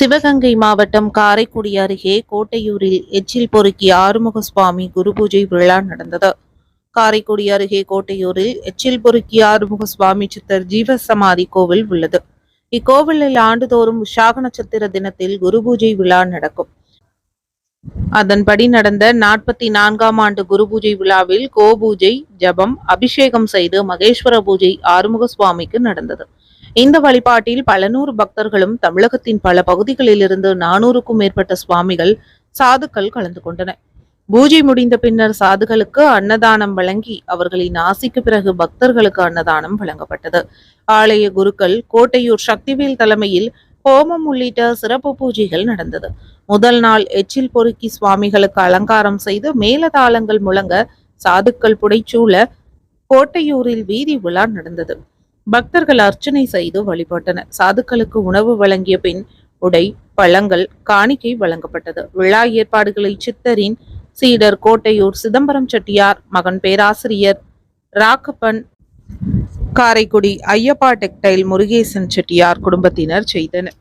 சிவகங்கை மாவட்டம் காரைக்குடி அருகே கோட்டையூரில் எச்சில் பொறுக்கி ஆறுமுக சுவாமி குரு பூஜை விழா நடந்தது. காரைக்குடி அருகே கோட்டையூரில் எச்சில் பொறுக்கி ஆறுமுக சுவாமி சித்தர் ஜீவசமாதி கோவில் உள்ளது. இக்கோவிலில் ஆண்டுதோறும் விசாக நட்சத்திர தினத்தில் குரு பூஜை விழா நடக்கும். அதன்படி நடந்த நாற்பத்தி நான்காம் ஆண்டு குரு பூஜை விழாவில் கோபூஜை ஜபம் அபிஷேகம் செய்து மகேஸ்வர பூஜை ஆறுமுக சுவாமிக்கு நடந்தது. இந்த வழிபாட்டில் பல நூறு பக்தர்களும் தமிழகத்தின் பல பகுதிகளிலிருந்து நானூறுக்கும் மேற்பட்ட சுவாமிகள் சாதுக்கள் கலந்து கொண்டனர். பூஜை முடிந்த பின்னர் சாதுகளுக்கு அன்னதானம் வழங்கி அவர்களின் ஆசிக்கு பிறகு பக்தர்களுக்கு அன்னதானம் வழங்கப்பட்டது. ஆலய குருக்கள் கோட்டையூர் சக்திவேல் தலைமையில் ஹோமம் உள்ளிட்ட சிறப்பு பூஜைகள் நடந்தது. முதல் நாள் எச்சில் பொறுக்கி சுவாமிகளுக்கு அலங்காரம் செய்து மேலதாளங்கள் முழங்க சாதுக்கள் புடைச்சூழ கோட்டையூரில் வீதி விழா நடந்தது. பக்தர்கள் அர்ச்சனை செய்து வழிபட்டனர். சாதுக்களுக்கு உணவு வழங்கிய பின் உடை பழங்கள் காணிக்கை வழங்கப்பட்டது. விழா ஏற்பாடுகளை சித்தரின் சீடர் கோட்டையூர் சிதம்பரம் செட்டியார் மகன் பேராசிரியர் ராக்கப்பன் காரைக்குடி ஐயப்பா டெக்டைல் முருகேசன் செட்டியார் குடும்பத்தினர் செய்தனர்.